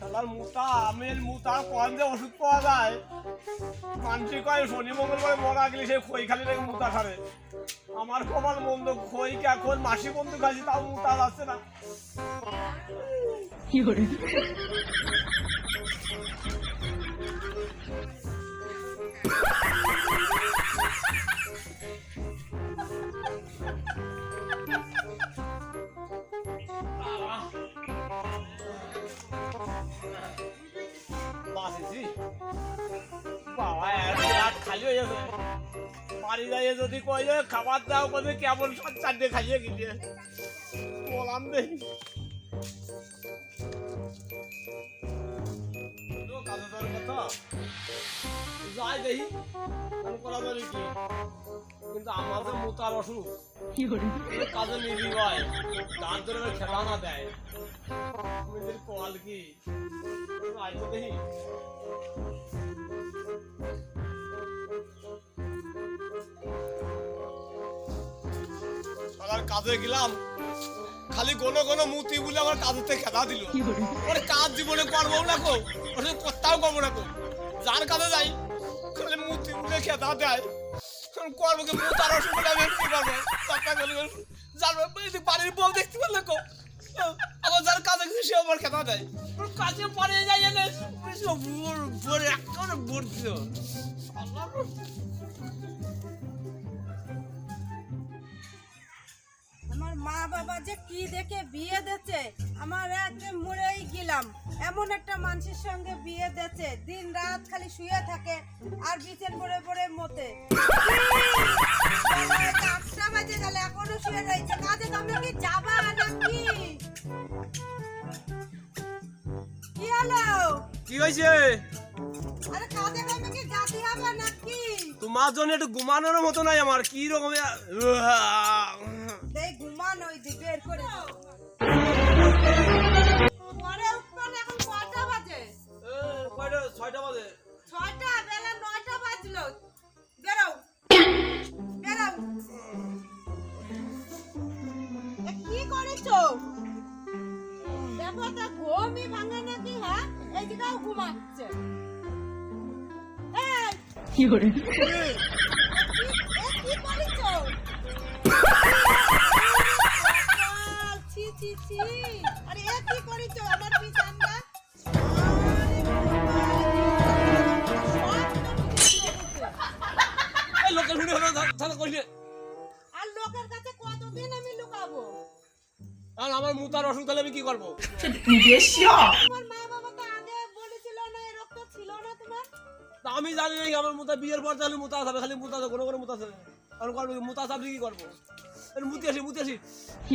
শালার মুতা, আমের মুতা কোয়ান দিয়ে ওষুধ পাওয়া যায়। মানসি কয়, শনি মঙ্গল করে মরা গেলে সেই খই খালি রেখে মুতা খাবে। আমার কপাল মন্দ খই কে এখন মাসি বন্ধু খাইছি, তাও মুতা যাচ্ছে না। বাসেছি বাবা রাত খালি হয়ে গেছে। বাড়ি যাইয়ে যদি কই যে খাবার দাও খাইয়ে গিয়ে বললাম, দেখি যাই দেখি। ফোন করা যাবে কি কিন্তু আমাদের মোতার অসুখ কাজে নিবি তার জন্য খেলা না দেয়। কল কি? আইতো দেখি। কাজে গেলাম। খালি কোন কোন মুতি বলে আমার থেকে খেলা দিল। ওরে কাজ জীবনে করব না কো? ওরে কোথাও করব না কো? যার কাজে যাই। খালি মুতি বলে তা দেয়। করব কি? মুতার অসুবিধা আমি কি করব? চাপা গেল জানব বাড়ির বউ দেখতে পারলে কো। আবার যার কাজে গেছে সে আমার খেতা দেয়। কাজে পরে যাই এনে ভোর একেবারে ভোর দিল। আল্লাহ মা বাবা যে কি দেখে বিয়ে দিচ্ছে আমার একদম মরেই গেলাম। এমন একটা মানুষের সঙ্গে বিয়ে দিচ্ছে দিন রাত খালি শুয়ে থাকে আর বিছান পরে পরে মতে আটটা বাজে গেলে এখনও শুয়ে রয়েছে। কাজে তুমি কি যাবা নাকি? কি হলো? কি হয়েছে? আরে কাজে কি যাতে হবে নাকি? তোমার জন্য একটু ঘুমানোর মতো নাই আমার কি রকম দেই ঘুমান ওই দি বের করে পরে উঠবেন এখন কটা বাজে? ছয়টা বাজে। ছয়টা বেলা নয়টা বাজলো। বেরো। বেরো। কি করেছ? দেখো তা ঘুমই ভাঙে নাকি হ্যাঁ? ঘুমাচ্ছে। এই, এ ছি আরে এ কি করেছ? আমার পিছনটা এই লোকের ভিড়ে হলো তাহলে কইলে আর লোকের কাছে কতদিন আমি লুকাবো? আর আমার মুতার অসুখ তাহলে আমি কি করব? তোমার মা বাবা তো আগে বলেছিল না এই রক্ত ছিল না তোমার? আমি জানি না আমার মুতা বিয়ের পর তাহলে মুতা যাবে খালি মুতা কোনো কোনো মুতা যাবে আর করব কি? মুতা যাবে কি করব? মুতি আসি মুতি আসি। ছি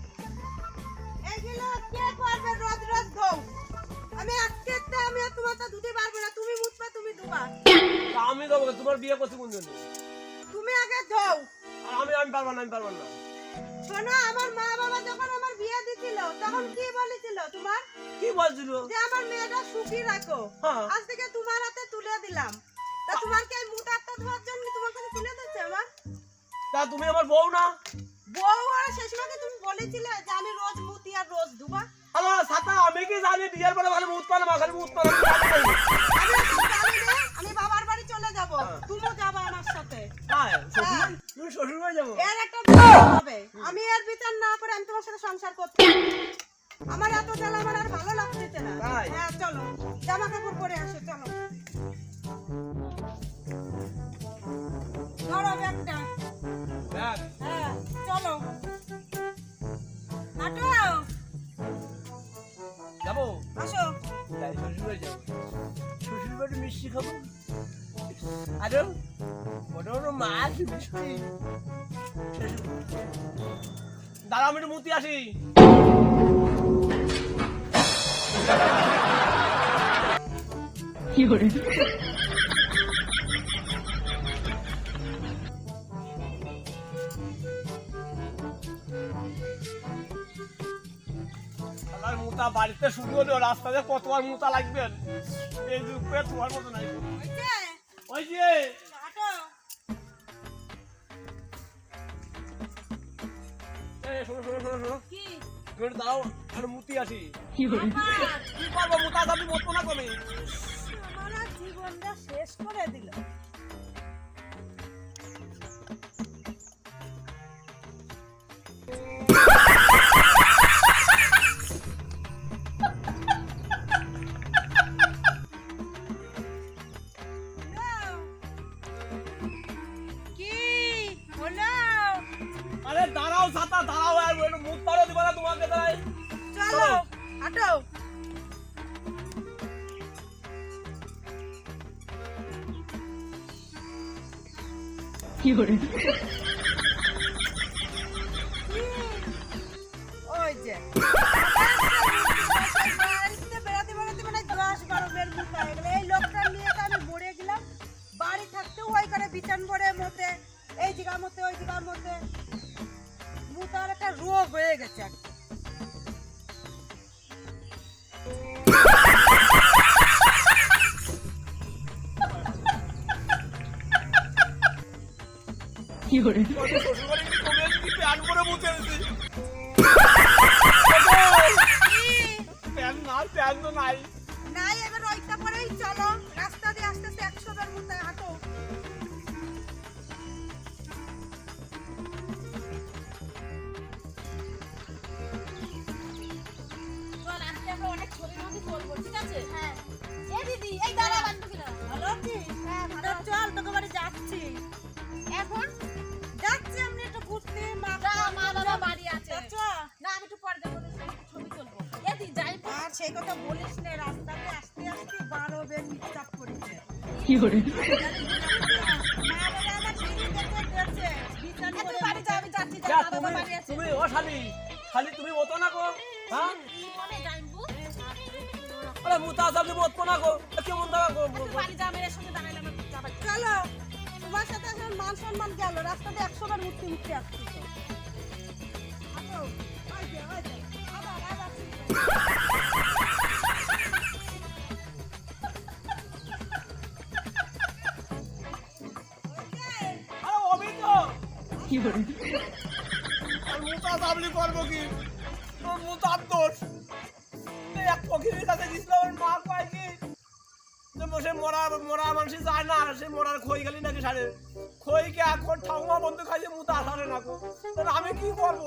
আমি আজকে আমি আর তোমার তো ধুতে পারব না। তুমি মুছবা তুমি ধুবা। আমি দেবো তোমার বিয়ে করছি কোন জন্য তুমি আগে আর আমি আমি পারব না আমি পারব না। শোনো আমার মা বাবা যখন আমার বিয়ে দিছিল তখন কি বলেছিল তোমার? কি বলছিল? যে আমার মেয়েটা সুখী রাখো। হ্যাঁ। আজ থেকে তোমার হাতে তুলে দিলাম। তা তোমার কি এই মুটারটা ধোয়ার জন্য তোমার কাছে তুলে দিচ্ছে আমার? তা তুমি আমার বউ না? বউ আর শেষমাকে তুমি বলেছিলে যে আমি রোজ মুতি আর রোজ ধুবা? সাতা আমি কি জানি বিয়ের পরে খালি আমি বাবার বাড়ি চলে যাব। তুমিও যাবা আমার সাথে। হ্যাঁ। তুমি শ্বশুর বাড়ি যাব? এর একটা হবে। আমি এর বিচার না করে আমি তোমার সাথে সংসার করতে আমার এত জ্বালা আমার আর ভালো লাগতেছে না। হ্যাঁ চলো। জামা কাপড় পরে আসো চলো। মিষ্টি খাব? আরও বড় বড় মাছ মিষ্টি। আমি একটু মুতি আসি। আমার মুতা বাড়িতে শুরু হলো রাস্তাতে কতবার মুতা লাগবে? এই যুগ করে তোমার মতো নাই। ওই যে। শোনো শোনো শোনো শোনো। কি? আর মুতি আসি। কি করব মুতা আমি বলব না আর জীবনটা শেষ করে দিল। ছাতা দাঁড়াও আর একটু মুখ পাড়ো দিবা না তোমাকে তাই চলো হাঁটো। ওই হয়ে একটা। শ্বশুরবাড়ি কি কমে কি প্যান করে মুতে এসেছি প্যান না প্যান তো নাই সেই কথা বলিস না রাস্তাতে আসতে আসতে বারো বের মিটচাপ করেছে। তুই করে? তুমি ও শালি শালি তুমি মতো না গো হ্যাঁ? কি আরে মুতা সামনে মতো না গো কেমন দাও গো তুই বাড়ি যা আমি এর সঙ্গে দাঁড়াইলাম চলো তোমার সাথে এখন মান সম্মান গেল রাস্তাতে একশো বার মুক্তি মুক্তি আসছি কাছে গেছিল মা কয় কি? সে মরা মরা মানুষ যায় না, সে মরার খই গেলি নাকি সারে। খই কে এখন বন্ধু খাইছে মুতা আসারে না আমি কি করব?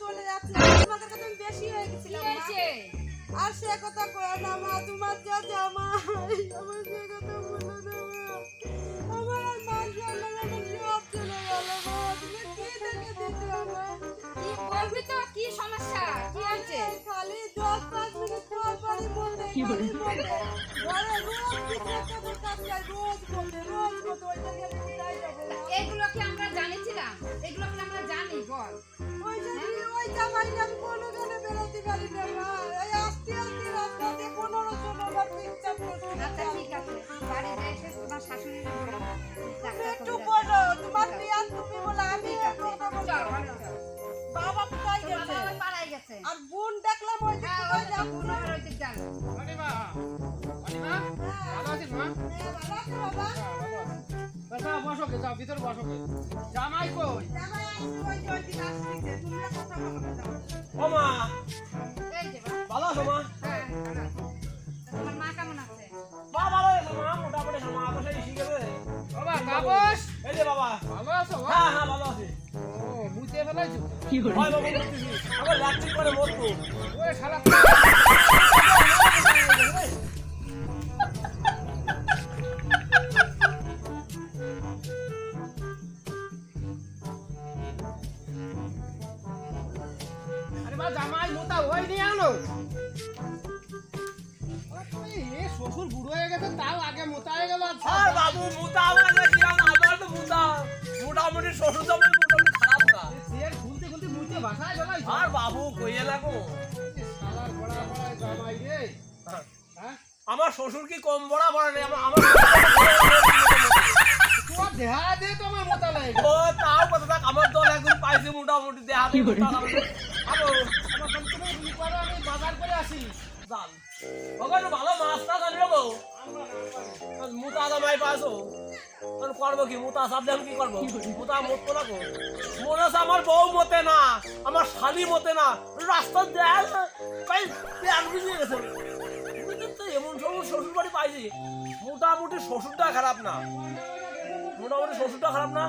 চলে যাচ্ছিলাম। তোমাদের কাছে আমি বেশি হয়ে গেছিলাম, আর সে কথা কয় না মা তোমার যা জামাই আমার সে কথা বলো না আমার আর মান সম্মান আমার সব চলে গেল মা। তুমি কি দেখে দিতে আমার বলবি তো? কি সমস্যা? কি হয়েছে? খালি দশ পাঁচ মিনিট পর পরই বলতে ঘরে রোজ বিক্রেতাদের কাজ জামাই ভালো মোটামুটি সমা বাবা হ্যাঁ ভালো ও বুঝতে ফেলাইছো? কি করে আমার করে মরতো। ওরে শালা মোটা শ্বশুর বুড়ো হয়ে গেছে তাও আগে মোটা হয়ে গেল আচ্ছা। আর বাবু মুতা আমার নাকি আমার তো মুতা মোটামুটি শ্বশুর জামাই মোটামুটি খারাপ না। চেয়ার খুলতে খুলতে মুইতে বাসায় ফেলাইছো আর বাবু কইয়ে লাগো শালার বড়া বড়া জামাই রে। হ্যাঁ? আমার শ্বশুর কি কম বড়া বড়া নেই? আমার আমার দেহা দে তোমার মোটা লাগে। ও তাও কথা থাক আমার দল একদিন পাইছে মোটামুটি দেখা আবো। আমার করব কি? মুতা সাপ দেখুন কি করব? মুতা মতো না গো। মনে হচ্ছে আমার বউ মতে না আমার শালি মতে না। রাস্তা দেখ ভাই প্যান বুঝিয়ে গেছে। এমন সবুজ শ্বশুর বাড়ি পাইছি। মোটামুটি শ্বশুরটা খারাপ না। মোটামুটি শ্বশুরটা খারাপ না।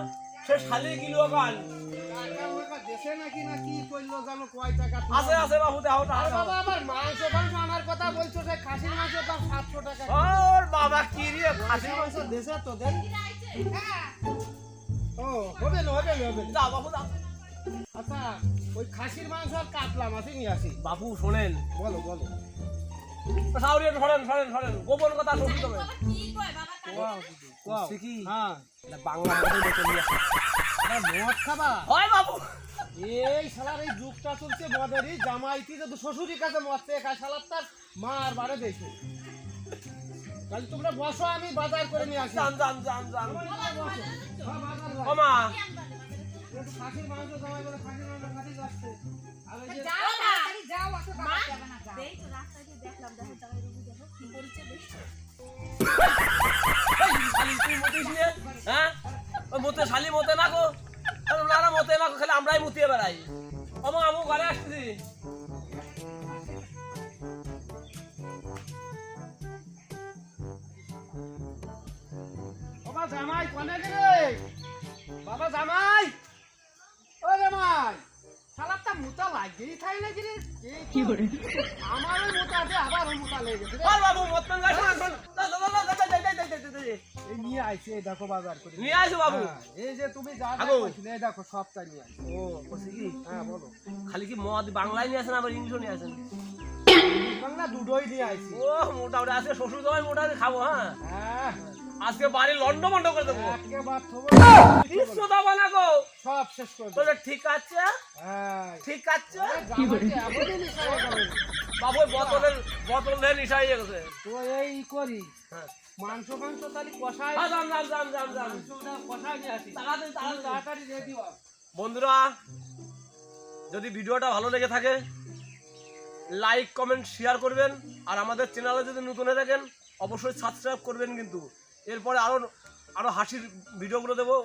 সে শালি কিলো। টাকা আছে আছে বাবু দেহ বাবা আবার মাংস ফাংস আনার কথা বলছো সে খাসির মাংস দাম সাতশো টাকা। ওর বাবা কি রে খাসির খাসি মাংস দেশে তো তোদের ও হবে না হবে না হবে না। যা বাবু যা আচ্ছা ওই খাসির মাংস আর কাতলা মাছই নিয়ে আসি। বাবু শোনেন। বলো বলো। সাউরি একটু সরেন সরেন সরেন। গোপন কথা শুনতে হবে। বাবা কি কয়? বাবা কাছে কি? হ্যাঁ। বাংলা মধ্যে দেখে নিয়ে আসি। না, মদ খাবা? হয় বাবু। এই শালার এই যুগটা চলছে মদেরই জামাইতি যদি শ্বশুরের কাছে মদ চেয়ে খায় শালার তার মা বারে দেখে। তাহলে তোমরা বসো আমি বাজার করে নিয়ে আসি। জান জান জান জান বাজার যাও। ও মা। একটু খাসির মাংস জামাই বলে খাসির মাংস খাসি যাচ্ছে আর ওই যে যাও না যাও অত মা দেই তো রাস্তায় দেখলাম দেখো জামাই রুবি দেখো কি করেছে দেখছ এই, শালি তুই মতিস নে? হ্যাঁ? মতে শালি মতে না গো? মতে না খালি আমরাই মুতিয়ে বেড়াই। ও মা আমু ঘরে আসতেছি। বাবা এই যে তুমি যা দেখো নিয়ে ও কি হ্যাঁ বলো খালি কি মদ বাংলায় নিয়ে আসেন আবার ইংলিশও নিয়ে আসেন বাংলা দুটোই নিয়ে আসি ও মোটামুটি আছে শ্বশুর মোটামুটি মোটা খাব হ্যাঁ আজকে বাড়ি লন্ড মন্ড করে দেবো। কিছু দাবা না গো। সব শেষ করে দেবো। ঠিক আছে? ঠিক আছে? জামাইকে এমনই নিশা করে। বাবু ওই বোতলের নিশা হয়ে গেছে। তো এই করি। মাংস মাংস তাহলে কষাই। যান যান যান যান যান। কষাই নিয়ে আসি। তাড়াতাড়ি তাড়াতাড়ি। তাড়াতাড়ি রেডি বন্ধুরা যদি ভিডিওটা ভালো লেগে থাকে লাইক কমেন্ট শেয়ার করবেন। আর আমাদের চ্যানেলে যদি নতুন হয়ে থাকেন অবশ্যই সাবস্ক্রাইব করবেন কিন্তু। এরপরে আরও আরও হাসির ভিডিওগুলো দেবো।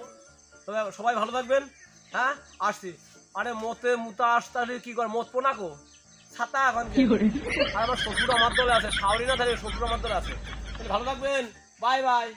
তবে সবাই ভালো থাকবেন। হ্যাঁ আসছি। আরে মতে মুতা আসতে কি করে মত পোনাকো ছাতা এখন কি? করে? আর আমার শ্বশুর আমার দলে আছে সাউরি না থাকে শ্বশুর আমার দলে আছে। ভালো থাকবেন। Bye bye.